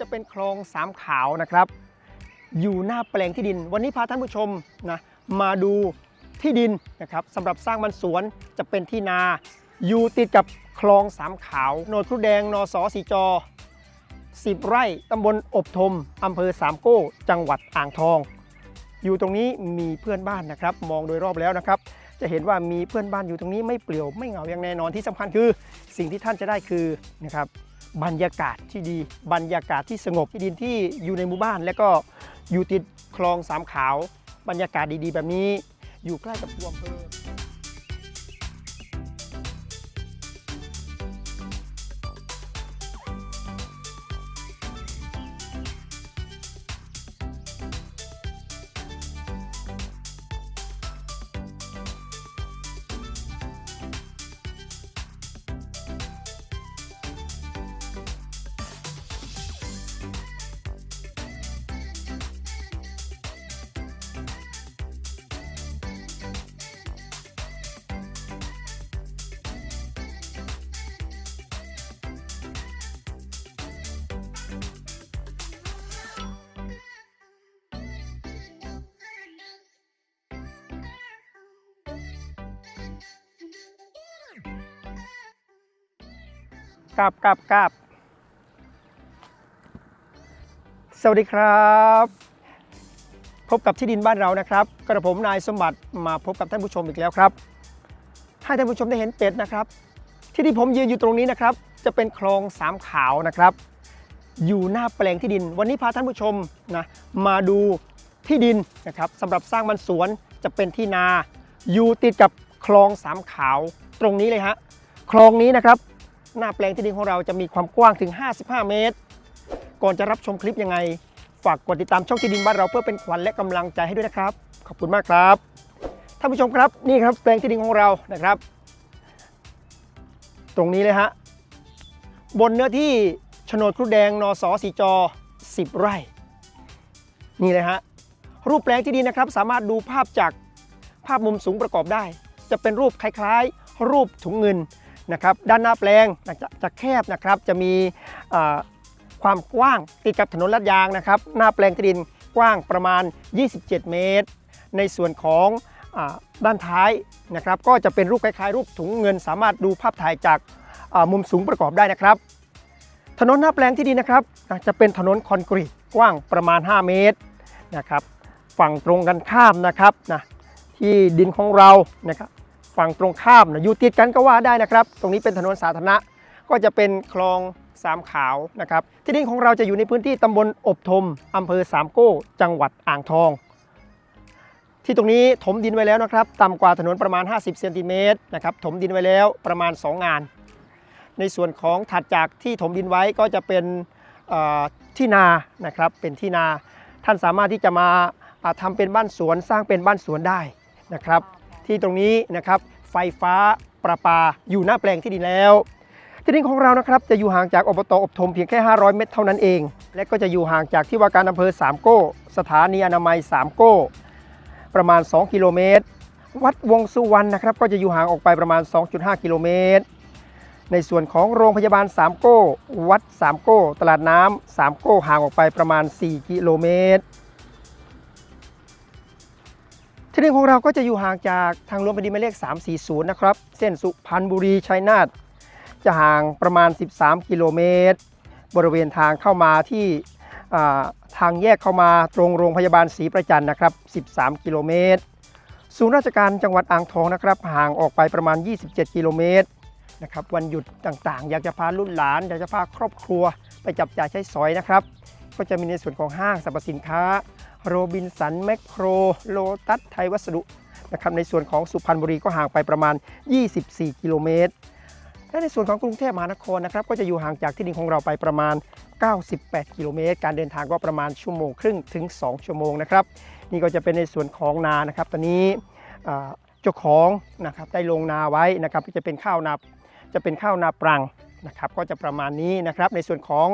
จะเป็นคลองสามขาวนะครับ อยู่หน้าแปลงที่ดิน วันนี้พาท่านผู้ชมนะมาดูที่ดินนะครับสำหรับสร้างมันสวนจะเป็นที่นา อยู่ติดกับคลองสามขาวโนดครุแดงนสสีจอ10ไร่ตำบลอบทมอำเภอสามโก้ จังหวัดอ่างทอง อยู่ตรงนี้มีเพื่อนบ้านนะครับ มองโดยรอบแล้วนะครับ จะเห็นว่ามีเพื่อนบ้านอยู่ตรงนี้ไม่เปลี่ยวไม่เหงาอย่างแน่นอนที่สำคัญคือ สิ่งที่ท่านจะได้คือนะครับ บรรยากาศที่ดี บรรยากาศที่สงบที่ดินที่อยู่ในหมู่บ้าน และก็อยู่ติดคลองสามขาว บรรยากาศดีๆ แบบนี้อยู่ใกล้กับตัวอำเภอ กราบกราบกราบสวัสดีครับ พบกับที่ดินบ้านเรานะครับ กระผมนายสมบัติมาพบกับท่านผู้ชมอีกแล้วครับ ให้ท่านผู้ชมได้เห็นเป็ดนะครับ ที่ที่ผมยืนอยู่ตรงนี้นะครับ จะเป็นคลองสามขาวนะครับ อยู่หน้าแปลงที่ดิน วันนี้พาท่านผู้ชมนะมาดูที่ดินนะครับสำหรับสร้างมันสวนจะเป็นที่นา อยู่ติดกับคลองสามขาวตรงนี้เลยฮะคลองนี้นะครับ หน้าแปลงที่ดินของเราจะมีความกว้างถึง 55 เมตร ก่อนจะรับชมคลิปยังไง ฝากกดติดตามช่องที่ดินบ้านเราเพื่อเป็นขวัญและกำลังใจให้ด้วยนะครับ ขอบคุณมากครับท่านผู้ชมครับนี่ครับแปลงที่ดินของเรานะครับ ตรงนี้เลยฮะบนเนื้อที่โฉนดครุแดงนสสีจอ10ไร่ นี่เลยฮะรูปแปลงที่ดินนะครับ สามารถดูภาพจากภาพมุมสูงประกอบได้ จะเป็นรูปคล้ายๆ รูปถุงเงิน นะครับด้านหน้าแปลงจะจะแคบนะครับจะมีความกว้างติดกับถนนลาดยางนะครับ หน้าแปลงที่ดินกว้างประมาณ 27 เมตร ในส่วนของอด้านท้ายนะครับ ก็จะเป็นรูปคล้ายๆ รูปถุงเงิน สามารถดูภาพถ่ายจากมุมสูงประกอบได้นะครับ ถนนหน้าแปลงที่ดินนะครับจะเป็นถนนคอนกรีตกว้างประมาณ 5 เมตรนะครับ ฝั่งตรงกันข้ามนะครับนะที่ดินของเรานะครับ ฝั่งตรงข้ามนะอยู่ติดกันก็ว่าได้นะครับ ตรงนี้เป็นถนนสาธารณะ ก็จะเป็นคลองสามขาวนะครับ ที่ดินของเราจะอยู่ในพื้นที่ตำบลอบทมอำเภอสามโก้ จังหวัดอ่างทอง ที่ตรงนี้ถมดินไว้แล้วนะครับต่ำกว่าถนนประมาณ 50เซนติเมตรนะครับถมดินไว้แล้วประมาณ 2 งาน ในส่วนของถัดจากที่ถมดินไว้ก็จะเป็นที่นานะครับเป็นที่นา ท่านสามารถที่จะมาอ่าทำเป็นบ้านสวนสร้างเป็นบ้านสวนได้นะครับ ที่ตรงนี้นะครับไฟฟ้าประปาอยู่หน้าแปลงที่ดินแล้วที่ดินของเรานะครับจะอยู่ห่างจากอบตอบทมเพียงแค่ 500 เมตรเท่านั้นเอง และก็จะอยู่ห่างจากที่ว่าการอำเภอสามโก้ สถานีอนามัยสามโก้ ประมาณ 2 กิโลเมตร วัดวงสุวรรณนะครับก็จะอยู่ห่างออกไปประมาณ 2.5 กิโลเมตร ในส่วนของโรงพยาบาลสามโก้ วัดสามโก้ ตลาดน้ำสามโก้ห่างออกไปประมาณ 4 กิโลเมตร ที่ดินของเราก็จะอยู่ห่างจากทางหลวงแผ่นดินหมายเลข 340 นะครับ เส้นสุพรรณบุรีชัยนาทจะห่างประมาณ 13 กิโลเมตร บริเวณทางเข้ามาที่ทางแยกเข้ามาตรงโรงพยาบาลศรีประจันนะครับ 13 กิโลเมตร ศูนย์ราชการจังหวัดอ่างทองนะครับ ห่างออกไปประมาณ 27 กิโลเมตรนะครับ วันหยุดต่างๆ อยากจะพาลูกหลาน อยากจะพาครอบครัวไปจับจ่ายใช้สอยนะครับ ก็จะมีในส่วนของห้างสรรพสินค้า โรบินสันแมคโครโลตัสไทยวัสดุนะครับในส่วนของสุพรรณบุรีก็ห่างไปประมาณ 24 กิโลเมตร และในส่วนของกรุงเทพมหานครนะครับก็จะอยู่ห่างจากที่ดินของเราไปประมาณ 98 กิโลเมตร การเดินทางก็ประมาณชั่วโมงครึ่งถึง 2 ชั่วโมงนะครับ นี่ก็จะเป็นในส่วนของนานะครับ ตอนนี้เจ้าของนะครับได้ลงนาไว้นะครับจะเป็นข้าวนาจะเป็นข้าวนาปรัง นะครับก็จะประมาณนี้นะครับในส่วนของ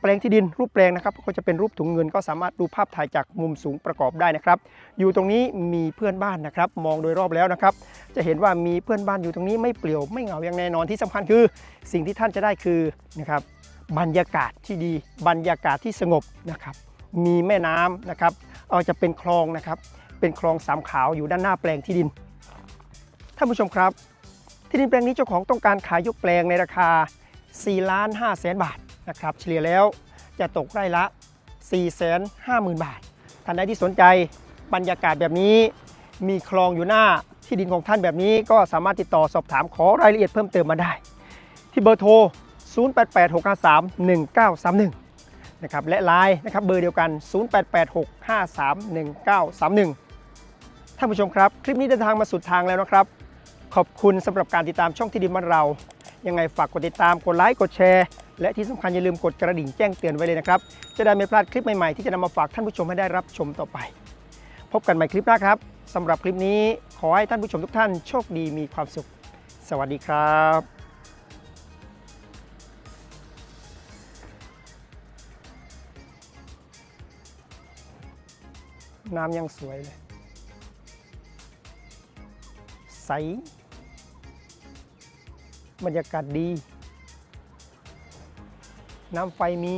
แปลงที่ดินรูปแปลงนะครับก็จะเป็นรูปถุงเงินก็สามารถดูภาพถ่ายจากมุมสูงประกอบได้นะครับ อยู่ตรงนี้มีเพื่อนบ้านนะครับ มองโดยรอบแล้วนะครับ จะเห็นว่ามีเพื่อนบ้านอยู่ตรงนี้ไม่เปลี่ยวไม่เหงาอย่างแน่นอนที่สำคัญคือ สิ่งที่ท่านจะได้คือนะครับบรรยากาศที่ดี บรรยากาศที่สงบนะครับ มีแม่น้ำนะครับเออจะเป็นคลองนะครับ เป็นคลองสามขาวอยู่ด้านหน้าแปลงที่ดินท่านผู้ชมครับ ที่ดินแปลงนี้เจ้าของต้องการขายยกแปลงในราคา 4 ล้าน5แสนบาทนะครับเฉลี่ยแล้วจะตกไร่ละ 4 5 0 0 0 0 บาท ท่านใดที่สนใจบรรยากาศแบบนี้ มีคลองอยู่หน้าที่ดินของท่านแบบนี้ก็สามารถติดต่อสอบถามขอรายละเอียดเพิ่มเติมมาได้ ที่เบอร์โทร 0886531931 นะครับและไลน์นะครับเบอร์เดียวกัน 0886531931 ท่านผู้ชมครับ คลิปนี้เดินทางมาสุดทางแล้วนะครับ ขอบคุณสำหรับการติดตามช่องที่ดินบ้านเรา ยังไงฝากกดติดตามกดไลค์กดแชร์และที่สำคัญอย่าลืมกดกระดิ่งแจ้งเตือนไว้เลยนะครับ จะได้ไม่พลาดคลิปใหม่ๆ ที่จะนำมาฝากท่านผู้ชมให้ได้รับชมต่อไป พบกันใหม่คลิปหน้าครับสำหรับคลิปนี้ขอให้ท่านผู้ชมทุกท่านโชคดีมีความสุข สวัสดีครับน้ำยังสวยเลย ใส บรรยากาศดี น้ำไฟมี